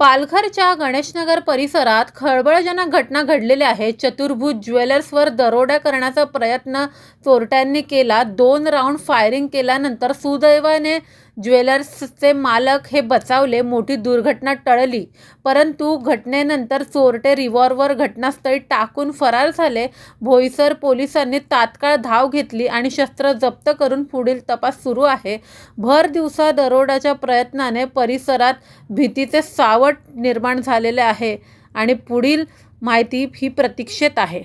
पालघरच्या गणेशनगर परिसरात खळबळजनक घटना घडलेल्या आहेत. चतुर्भुज ज्वेलर्सवर दरोडा करण्याचा प्रयत्न चोरट्यांनी केला. दोन राऊंड फायरिंग केल्यानंतर सुदैवाने ज्वेलर्सचे मालक हे बचावले मोठी दुर्घटना टळली. परंतु घटनेनंतर चोरटे रिव्हॉल्वर घटनास्थळी टाकून फरार झाले. भोईसर पोलिसांनी तात्काळ धाव घेतली आणि शस्त्र जप्त करून पुढील तपास सुरू आहे. भर दिवसा दरोड्याच्या प्रयत्नाने परिसरात भीतीचे सावट निर्माण झालेले आहे आणि पुढील माहिती ही प्रतीक्षेत आहे.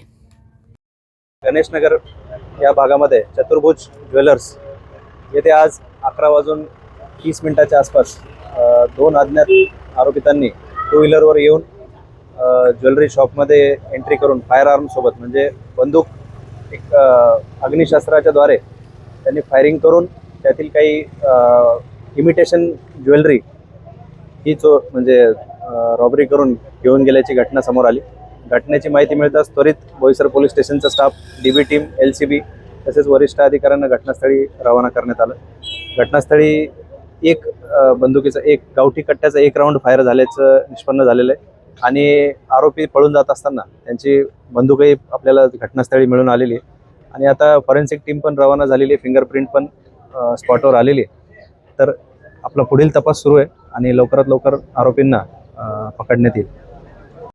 गणेशनगर या भागामध्ये चतुर्भुज ज्वेलर्स येथे आज अकरा वाजून तीस मिनिटाच्या आसपास दोन अज्ञात आरोपितांनी टू व्हीलरवर येऊन ज्वेलरी शॉपमध्ये एंट्री करून फायर आर्मसोबत म्हणजे बंदूक एक अ, द्वारे त्यांनी फायरिंग करून त्यातील काही इमिटेशन ज्वेलरी ही चो म्हणजे रॉबरी करून घेऊन गेल्याची घटना समोर आली. घटनेची माहिती मिळताच त्वरित बोईसर पोलीस स्टेशनचा staff D B team L C B तसेच वरिष्ठ अधिकाऱ्यांना घटनास्थळी रवाना करण्यात आलं. घटनास्थळी एक बंदुकीचा एक गावठी कट्ट्याचा एक राऊंड फायर झाल्याचं निष्पन्न झालेलं आहे. आणि आरोपी पळून जात असताना त्यांची बंदूकही आपल्याला घटनास्थळी मिळून आलेली आहे. आणि आता फॉरेन्सिक टीम पण रवाना झालेली आहे फिंगरप्रिंट पण स्पॉटवर आलेली आहे. तर आपला पुढील तपास सुरू आहे आणि लवकरात लवकर आरोपींना पकडण्यात येईल.